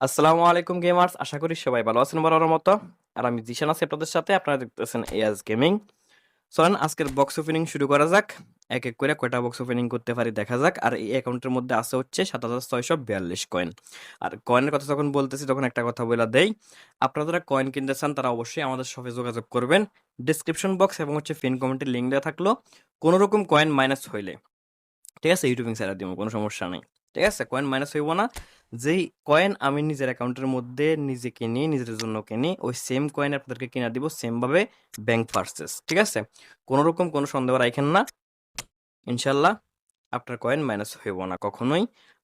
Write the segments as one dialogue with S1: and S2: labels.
S1: আসসালামু আলাইকুম গেমার্স, আশা করি সবাই ভালো আছেন বরাবর মতো। আর আমি জিশান আছি আপনাদের সাথে, আপনারা দেখতেছেন এয়াজ গেমিং চলেন, আজকের বক্স ওপেনিং শুরু করা যাক। এক এক করে কয়টা বক্স ওপেনিং করতে পারি দেখা যাক। আর এই অ্যাকাউন্টের মধ্যে আছে হচ্ছে সাত হাজার ছয়শো বিয়াল্লিশ কয়েন আর কয়েনের কথা যখন বলতেছি, তখন একটা কথা বলে দেই। আপনারা যারা কয়েন কিনতে চান, তারা অবশ্যই আমাদের শপে যোগাযোগ করবেন। ডিসক্রিপশন বক্স এবং হচ্ছে ফিন কমেন্টের লিঙ্ক দেওয়া থাকল। কোনো রকম কয়েন মাইনাস হইলে। ঠিক আছে ইউটিউবিং স্যারা দিব কোনো সমস্যা নেই। ঠিক আছে? কয়েন মাইনাস হইব না। যেই কয়েন আমি নিজের অ্যাকাউন্টের মধ্যে নিজে কিনি, নিজের জন্য কিনি, ওই সেম কয়েন আপনাদেরকে কিনা দিব সেমভাবে ব্যাংক পার্সেস ঠিক আছে? কোনো রকম কোনো সন্দেহ রাখেন না। ইনশাল্লাহ। আপনার কয়েন মাইনাস হইব না কখনোই।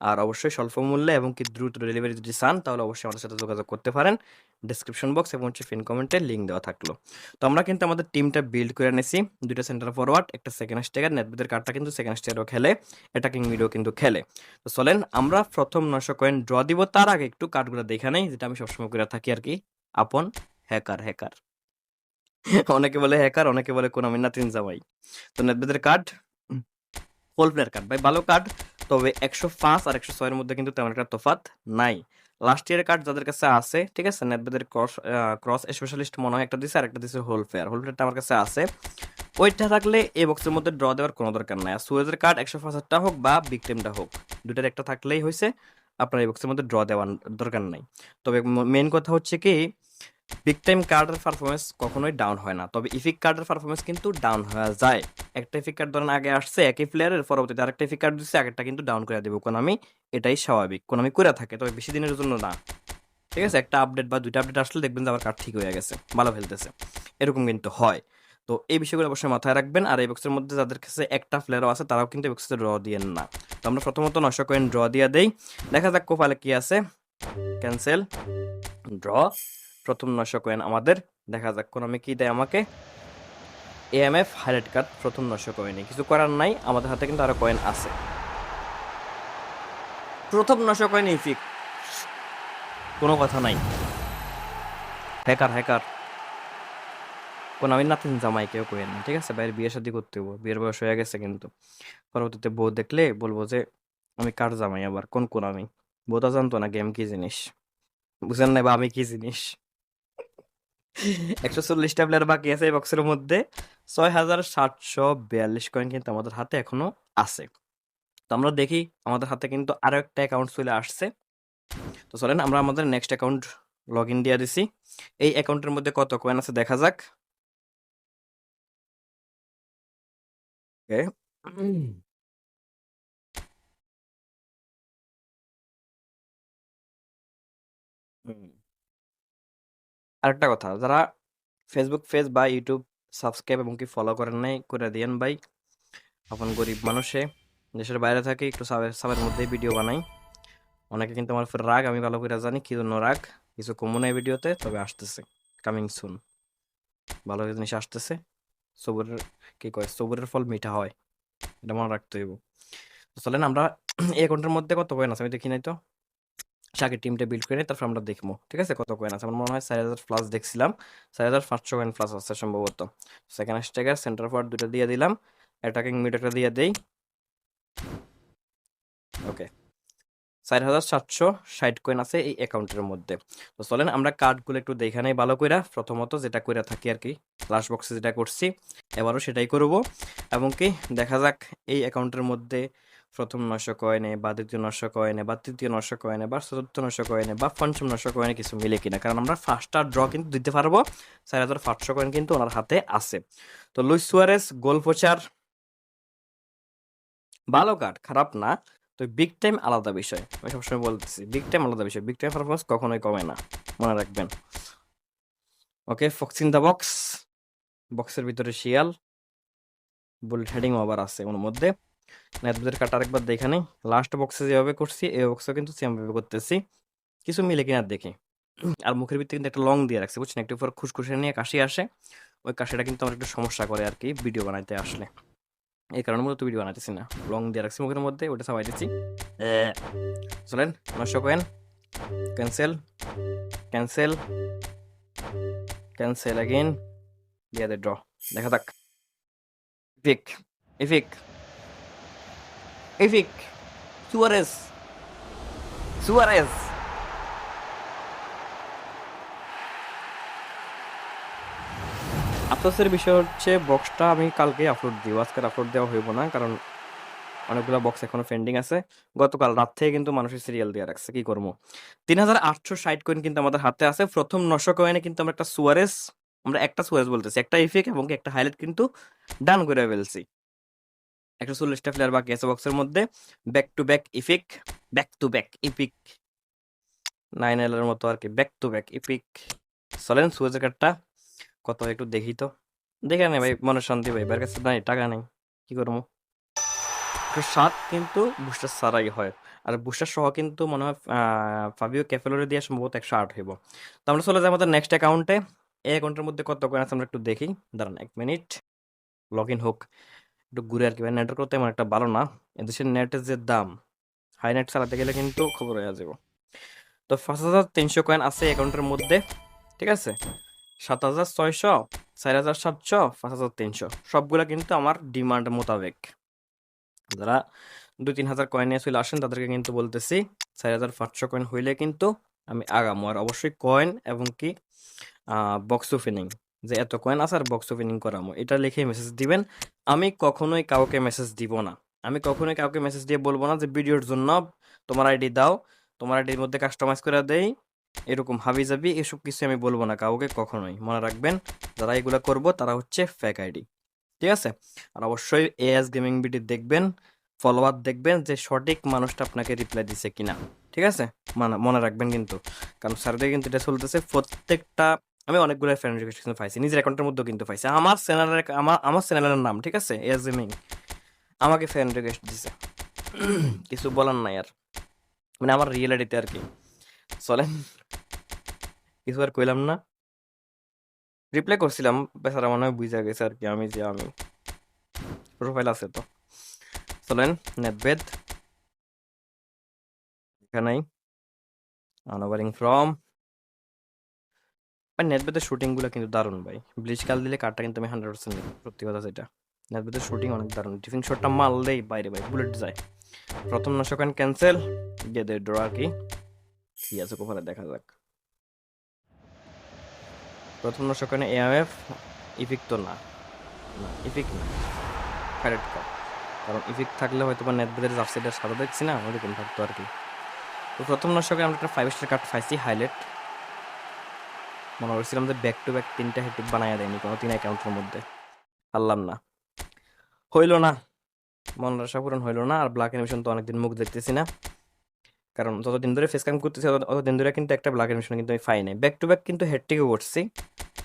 S1: আর অবশ্যই স্বল্প মূল্যে এবং কি দ্রুত ডেলিভারি যদি চান, তাহলে অবশ্যই আমাদের সাথে যোগাযোগ করতে পারেন। ডিসক্রিপশন বক্স এবং হচ্ছে ফিন কমেন্টে লিঙ্ক দেওয়া থাকল। তো আমরা কিন্তু আমাদের টিমটা বিল্ড করে নিয়েছি। দুইটা সেন্টার ফরওয়ার্ড একটা সেকেন্ড স্টেগার নেটবিদের কার্ডটা কিন্তু সেকেন্ড স্টেগারও খেলে অ্যাটাকিং মিডও কিন্তু খেলে। তো চলেন, আমরা প্রথম নশো কয়েন ড্র দিব। তার আগে একটু কার্ডগুলো দেখে নেই, যেটা আমি সবসময় করে থাকি আর কি। আপন হ্যাকার হ্যাকার অনেকে বলে হ্যাকার অনেকে বলে কোন আমি নাতিন জামাই। তো নেটবেদের কার্ড ফুল প্লেয়ার কার্ড ভাই, ভালো কার্ড তবে একশো পাঁচ আর একশো ছয়ের মধ্যে কিন্তু তেমন একটা তফাত নাই। লাস্ট ইয়ারের কার্ড যাদের কাছে আছে, ঠিক আছে, নেটবেদের ক্রস ক্রস স্পেশালিস্ট মনে হয় একটা দিছে আর একটা দিছে হোল ফেয়ার হোল ফেয়ারটা আমার কাছে আছে। ওইটা থাকলে এই বক্সের মধ্যে ড্র দেওয়ার কোনো দরকার নাই। আর সুয়েজের কার্ড একশো পাঁচটা হোক বা বিগ টেমটা হোক দুটার একটা থাকলেই হয়েছে। আপনার এই বক্সের মধ্যে ড্র দেওয়ার দরকার নাই। তবে মেন কথা হচ্ছে কি বিগ টাইম কার্ডের পারফরমেন্স কখনোই ডাউন হয় না। তবে ইফিক কার্ডের পারফরমেন্স কিন্তু ডাউন হয়ে যায়। একটা ইফিক কার্ড ধরেন আগে আসছে, একই প্লেয়ারের পরবর্তীতে আরেকটা ইফিক কার্ড দিচ্ছে আগেরটা কিন্তু ডাউন করে দেবো। কোন আমি এটাই স্বাভাবিক, কোন আমি করে থাকে, তবে বেশি দিনের জন্য না। ঠিক আছে? একটা আপডেট বা দুইটা আপডেট আসলে দেখবেন যে আবার কার্ড ঠিক হয়ে গেছে, ভালো ফেলতেছে। এরকম কিন্তু হয়। তো এই বিষয়গুলো অবশ্যই মাথায় রাখবেন। আর এই বক্সের মধ্যে যাদের কাছে একটা প্লেয়ারও আছে, তারাও কিন্তু এই বক্সে ড্র দিয়েন না। তো আমরা প্রথমত নশো কয়েন ড্র দিয়ে দেই। দেখা যাক কোপালে কি আছে। ক্যান্সেল ড্র প্রথম নশো কয়েন আমাদের। দেখা যাক কোন কি দেয় আমাকে। A M AMF highlight card প্রথম নশো কয়েনই কিছু করার নাই, আমাদের হাতে কিন্তু আরও কয়েন আছে। প্রথম নশো কয়েন ইফিক কোনো কথা নাই। হ্যাকার হ্যাকার কোন আমি নাতিন জামাই কেউ কই না ঠিক আছে? বাইরে বিয়ে শাদি করতে হব বিয়ের বয়স হয়ে গেছে কিন্তু। পরবর্তীতে বউ দেখলে বলব যে, আমি কার জামাই আবার? কোন কোন আমি? বউটা জানতো না গেম কি জিনিস। বুঝেন না বা আমি কি জিনিস? একশো চল্লিশটা প্লেয়ার বাকি আছে এই বক্সের মধ্যে। ছয় হাজার সাতশো বিয়াল্লিশ কয়েন কিন্তু আমাদের হাতে এখনও আছে। তো আমরা দেখি, আমাদের হাতে কিন্তু আরও একটা অ্যাকাউন্ট চলে আসছে। তো চলেন, আমরা আমাদের নেক্সট অ্যাকাউন্ট লগ ইন দিয়ে দিছি। এই অ্যাকাউন্টের মধ্যে কত কয়েন আছে দেখা যাক। Okay. আরেকটা কথা, যারা ফেসবুক পেজ বা ইউটিউব সাবস্ক্রাইব এবং কি ফলো করেন নাই, করে দিয়েন ভাই। আপন গরিব মানুষে, দেশের বাইরে থাকে, একটু সাবের সাবের মধ্যেই ভিডিও বানাই। অনেকে কিন্তু আমার রাগ, আমি ভালো করে জানি কি জন্য রাগ। কিছু কমন এই ভিডিওতে তবে আসতেছে কামিং সুন ভালো জিনিস আসতেছে সবুরের কি কয়, সবুরের ফল মিঠা হয়। এটা মনে রাখতে হইব। চলেন আমরা, এই অ্যাকাউন্টের মধ্যে কত কয়েন আছে আমি দেখি নাই তো? আগে টিমটা বিল্ড করে নিই তারপর আমরা দেখব, ঠিক আছে? কত কয়েন আছে? আমার মনে হয় চার হাজার প্লাস দেখছিলাম। চার হাজার পাঁচশো কয়েন প্লাস আছে সম্ভবত। সেকেন্ড স্ট্রাইকার সেন্টার ফর দুটো দিয়ে দিলাম। অ্যাটাকিং মিড একটা দিয়ে দেই। ওকে চার হাজার সাতশো ষাট কয়েন আছে এই অ্যাকাউন্টের মধ্যে। তো চলেন, আমরা কার্ডগুলো একটু দেখে নেই ভালো করে প্রথমত যেটা করে থাকি আর কি লাস্ট বক্সে যেটা করছি, এবারও সেটাই করব। এবং কি, দেখা যাক এই অ্যাকাউন্টের মধ্যে প্রথম নশো কয়েনে বা দ্বিতীয় নশো কয়েনে বা তৃতীয় নশো কয়েনে বা চতুর্থ নশো কয়েনে বা পঞ্চম নশো কয়েনে কিছু মিলে কিনা। কারণ আমরা ফার্স্টার ড্র কিন্তু দিতে পারব। চার হাজার পাঁচশো কয়েন কিন্তু ওনার হাতে আছে। তো লুইস সুয়ারেস গোল পোচার ভালো কার্ড খারাপ না। তো বিগ টাইম আলাদা বিষয়। আমি সবসময় বলতেছি বিগ টাইম আলাদা বিষয়। বিগ টাইম পারফরমেন্স কখনোই কমে না। মনে রাখবেন। ওকে ফক্সিন দ্য বক্স বক্সের ভিতরে শিয়াল। বুলেট হেডিং আবার আছে ওর মধ্যে। নেটবুদের কাটা আরেকবার দেখে নেই। লাস্ট বক্সে যেভাবে করছি, এই বক্সে কিন্তু সেম ভাবে করতেছি। কিছু মিলে কিনা দেখি। আর মুখের ভিতরে কিন্তু একটা লং দিয়ে রাখছি, বুঝছেন? একটু পর খুশখুশে নিয়ে কাশি আসে। ওই কাশিটা কিন্তু আমার একটু সমস্যা করে আর কি ভিডিও বানাইতে আসলে। এই কারণে মূলত ভিডিও বানাইতেছি না। লং দিয়ে রাখছি মুখের মধ্যে, ওটা সবাই দিচ্ছি। চলেন নশো coin cancel cancel cancel again দিয়ে দে ড্র দেখা যাক। ইফিক ইফিক এফিক সুয়ারেস সুয়ারেস আফসোসের বিষয় হচ্ছে বক্সটা আমি কালকে আপলোড দিব আজকের আপলোড দেওয়া হইব না, কারণ অনেকগুলো বক্স এখনও পেন্ডিং আছে। গতকাল রাত থেকে কিন্তু মানুষের সিরিয়াল দেওয়া রাখছে, কি করব? তিন হাজার আটশো ষাট কয়েন কিন্তু আমাদের হাতে আছে। প্রথম নশো কয়েনে কিন্তু আমরা একটা সুয়ারেস আমরা একটা সুয়ারেস বলতেছি, একটা ইফেক্ট এবং একটা হাইলাইট কিন্তু ডান করে ফেলছি। একশো চল্লিশটা প্লেয়ার বাকি আছে বক্সের মধ্যে। Back to back epic back to back epic nine এলের মতো আর কি ব্যাক টু ব্যাক ইপিক চলেন সুয়েজের কার্ডটা কত একটু দেখি তো। দেখে নেই ভাই, মনে শান্তি ভাই এবার কাছে নাই, টাকা নেই। কি করব? সাত কিন্তু বুস্টার ছাড়াই হয়। আর বুস্টার সহ কিন্তু মনে হয় ফাবিও ক্যাফেলোরে দিয়ে সম্ভবত একশো আট হইব। তো আমরা চলে যাই আমাদের নেক্সট অ্যাকাউন্টে এই অ্যাকাউন্টের মধ্যে কত কয়েন আছে আমরা একটু দেখি। দাঁড়ান এক মিনিট লগ ইন হোক। একটু ঘুরে আর কি ভাই নেটওয়ার্ক তেমন একটা ভালো না। এদেশের নেটের যে দাম হাই নেট চালাতে গেলে কিন্তু খবর হয়ে যাবে। তো পাঁচ হাজার তিনশো কয়েন আছে অ্যাকাউন্টের মধ্যে, ঠিক আছে? সাত হাজার ছয়শো, চার হাজার সাতশো, পাঁচ হাজার তিনশো। সবগুলা কিন্তু আমার ডিমান্ড মোতাবেক। যারা দুই তিন হাজার কয়েন নিয়ে চলে আসেন, তাদেরকে কিন্তু বলতেছি, চার হাজার পাঁচশো কয়েন হইলে কিন্তু আমি আগামো। আর অবশ্যই কয়েন এবং কি বক্স ওপেনিং যে এত কয়েন আছে আর বক্স ওপেনিং করামো। এটা লিখে মেসেজ দিবেন। আমি কখনোই কাউকে মেসেজ দিব না। আমি কখনোই কাউকে মেসেজ দিয়ে বলব না যে ভিডিওর জন্য তোমার আইডি দাও, তোমার আইডির মধ্যে কাস্টমাইজ করে দেই। এরকম হাবি যাবি এসব কিছু আমি বলব না কাউকে কখনোই। মনে রাখবেন, যারা এগুলো করব তারা হচ্ছে ফেক আইডি ঠিক আছে? আর অবশ্যই এএস গেমিং বিডি দেখবেন ফলোয়ার দেখবেন যে সঠিক মানুষটা আপনাকে রিপ্লাই দিছে কিনা। ঠিক আছে? মানে মনে রাখবেন কিন্তু। কারণ স্যারদের কিন্তু এটা চলতেছে প্রত্যেকটা আমি অনেকগুলো ফ্রেন্ড রিকোয়েস্ট কিন্তু পাইছি, নিজের অ্যাকাউন্টের মধ্যেও কিন্তু পাইছি। আমার চ্যানেলের আমার আমার চ্যানেলের নাম, ঠিক আছে? গেমিং আমাকে ফ্রেন্ড রিকোয়েস্ট দিছে। কিছু বলার নাই আর। মানে আমার রিয়েলিটিতে আর কি। চলেন। কিছু আর কইলাম না। রিপ্লাই করছিলাম, বেচারা মনে হয় বুঝা গেছে আর কি, আমি যে আমি। প্রোফাইল আছে তো। চলেন, নেটবেদ। এখানেই। আনওভারিং ফ্রম ভাই নেটবেদের শুটিংগুলো কিন্তু দারুণ ভাই। ব্লিচ কাল দিলে কার্ডটা কিন্তু আমি হান্ড্রেড পার্সেন্ট সত্যি কথা সেটা। নেটবেদের শুটিং অনেক দারুণ। টিফিন শটটা মারলেই বাইরে ভাই বুলেট যায়। প্রথম নশকান ক্যান্সেল গিয়ে দেয় ড্র আর কি? কি আছে কোপারে দেখা যাক। প্রথম নশকানে এএমএফ ইফিক তো না। না ইফিক না। কারেক্ট কাপ কারণ ইফিক থাকলে হয়তো বা নেটবেদের জার্সিটার সাদা দেখছি না, ওরকম থাকতো আর কি। তো প্রথম নশকে আমরা একটা ফাইভ স্টার কার্ড পাইছি হাইলাইট মনে করছিলাম যে ব্যাক টু ব্যাক তিনটা হেটিক বানাইয়া দেয়নি কোনো তিন অ্যাকাউন্টের মধ্যে। পারলাম না। হইল না। মনের আশা পূরণ হইল না। আর ব্ল্যাক অ্যানিমেশন তো অনেকদিন মুখ দেখতেছি না। কারণ যতদিন ধরে ফেস কাম করতেছি ততদিন ধরে কিন্তু একটা ব্ল্যাক অ্যানিমেশন কিন্তু আমি পাই নাই। ব্যাক টু ব্যাক কিন্তু হেডটিকে করছি,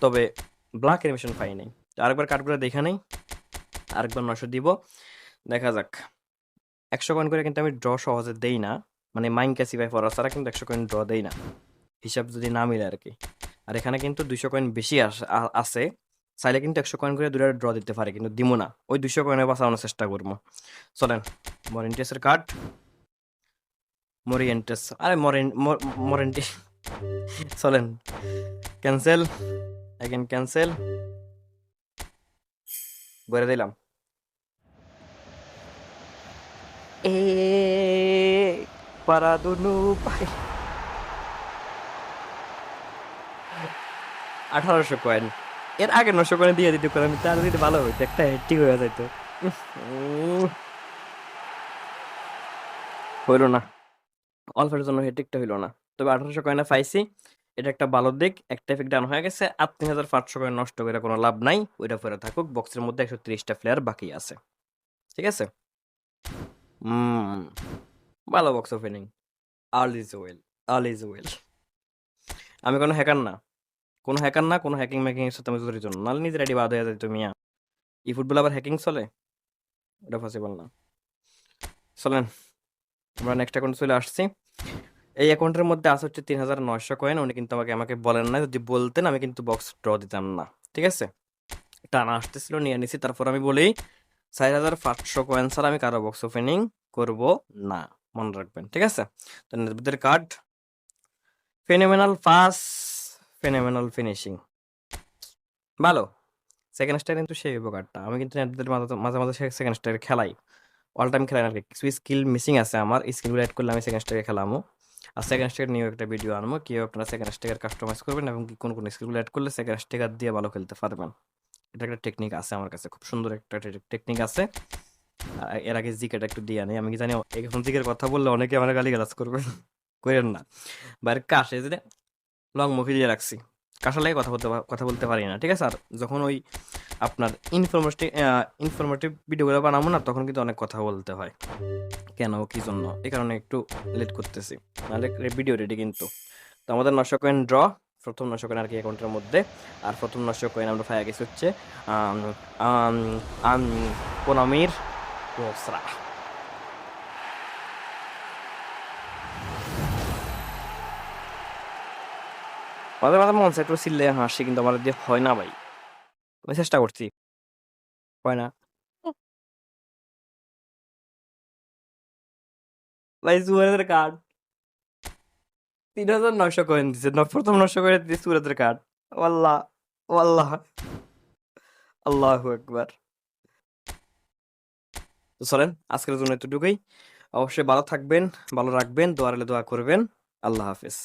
S1: তবে ব্ল্যাক অ্যানিমেশন পাই নাই। আরেকবার কার্ডগুলো দেখা নেই। আরেকবার নশো দিব। দেখা যাক। একশো কয়েন করে কিন্তু আমি ড্র সহজে দেই না। মানে মাইন ক্যাসিফাই ফরার ছাড়া কিন্তু একশো কয়েন ড্র দেই না। হিসাব যদি না মিলে আর কি। আর এখানে কিন্তু দুইশো কয়েন বেশি আছে। চাইলে কিন্তু একশো কয়েন করে দুটা ড্র দিতে পারে, কিন্তু দিব না। ওই দুইশো কয়েনে বাঁচানোর চেষ্টা করব। চলেন মরেন্টিয়াসের কার্ড মরিয়েন্টাস আরে মরেন মরেন্টি চলেন ক্যান্সেল এগেন ক্যান্সেল করে দিলাম। এ পারাদুনু পাই আঠারোশো কয়েন এর আগে নশো কয়েন দিয়ে দিতে পারে, আমি তার দিতে ভালো হইতো একটা হেডটি হয়ে যাইতো। হইল না। অল্পের জন্য হেডটিকটা হইল না। তবে আঠারোশো কয়েনে পাইছি। এটা একটা ভালো দিক, একটা এফেক্ট ডান হয়ে গেছে। আর তিন হাজার পাঁচশো কয়েন নষ্ট করে কোনো লাভ নাই। ওইটা পরে থাকুক বক্সের মধ্যে একশো তিরিশটা প্লেয়ার বাকি আছে। ঠিক আছে? ভালো box opening all is well all is well আমি কোনো হ্যাকার না। কোনো হ্যাকার না, কোনো হ্যাকিং ম্যাকিং এর সাথে আমি জড়িত না। নাহলে নিজের আইডি বাদ হয়ে যায় তুমি ই ফুটবল আবার হ্যাকিং চলে? ওটা পসিবল না। চলেন, আমরা নেক্সট অ্যাকাউন্ট চলে আসছি। এই অ্যাকাউন্টের মধ্যে আছে হচ্ছে তিন হাজার নয়শো কয়েন উনি কিন্তু আমাকে আমাকে বলেন না যদি বলতেন, আমি কিন্তু বক্স ড্র দিতাম না। ঠিক আছে? টানা আসতেছিল, নিয়ে নিছি। তারপর আমি বলি, চার হাজার পাঁচশো কয়েন ছাড়া আমি কারও বক্স ওপেনিং করব না। মনে রাখবেন। ঠিক আছে? তো card phenomenal pass phenomenal finishing ভালো। সেকেন্ড স্টার কিন্তু সেই কার্ডটা আমি কিন্তু নেটবিদের মাঝে মাঝে সেকেন্ড স্টার খেলাই। অল টাইম খেলাই আর কিছু স্কিল মিসিং আছে আমার। স্কিলগুলো অ্যাড করলে আমি সেকেন্ড স্টারে খেলামো আর সেকেন্ড স্টেকের নিয়েও একটা ভিডিও আনব। কীভাবে আপনারা সেকেন্ড স্টেকের কাস্টমাইজ করবেন এবং কোন কোন স্কিলগুলো অ্যাড করলে সেকেন্ড স্টেকার দিয়ে ভালো খেলতে পারবেন। এটা একটা টেকনিক আছে আমার কাছে। খুব সুন্দর একটা টেকনিক আছে। এর আগে জিকেটা একটু দিয়ে আনি। আমি কি জানি, এখন জিকের কথা বললে অনেকে আমার গালি গালাজ করবে। করেন না। বাইরে কাশে যে লং মুখে দিয়ে রাখছি। কাশা লাগে কথা বলতে কথা বলতে পারি না ঠিক আছে? আর যখন ওই আপনার ইনফরমেটিভ ইনফরমেটিভ ভিডিওগুলো বানাবো না তখন কিন্তু অনেক কথা বলতে হয়। কেন কি জন্য? এই কারণে একটু লেট করতেছি। নাহলে ভিডিও রেডি কিন্তু। তো আমাদের নশো কয়েন ড্র প্রথম নশো কয়েন আর কি অ্যাকাউন্টের মধ্যে। আর প্রথম নশো কয়েন আমরা পাই গেছি হচ্ছে আম, আম, মাঝে মাঝে মন একটু হাসি, কিন্তু আমার দিয়ে হয় না ভাই। আমি চেষ্টা করছি। হয় না। ভাই কার্ড তিন হাজার নশো কয়েন দিছে। প্রথম সুরাতের কার্ড আল্লাহ আল্লাহ আল্লাহু একবার চলেন, আজকের জন্য এতটুকুই। অবশ্যই ভালো থাকবেন, ভালো রাখবেন দোয়ারে দোয়া করবেন। আল্লাহ হাফেজ।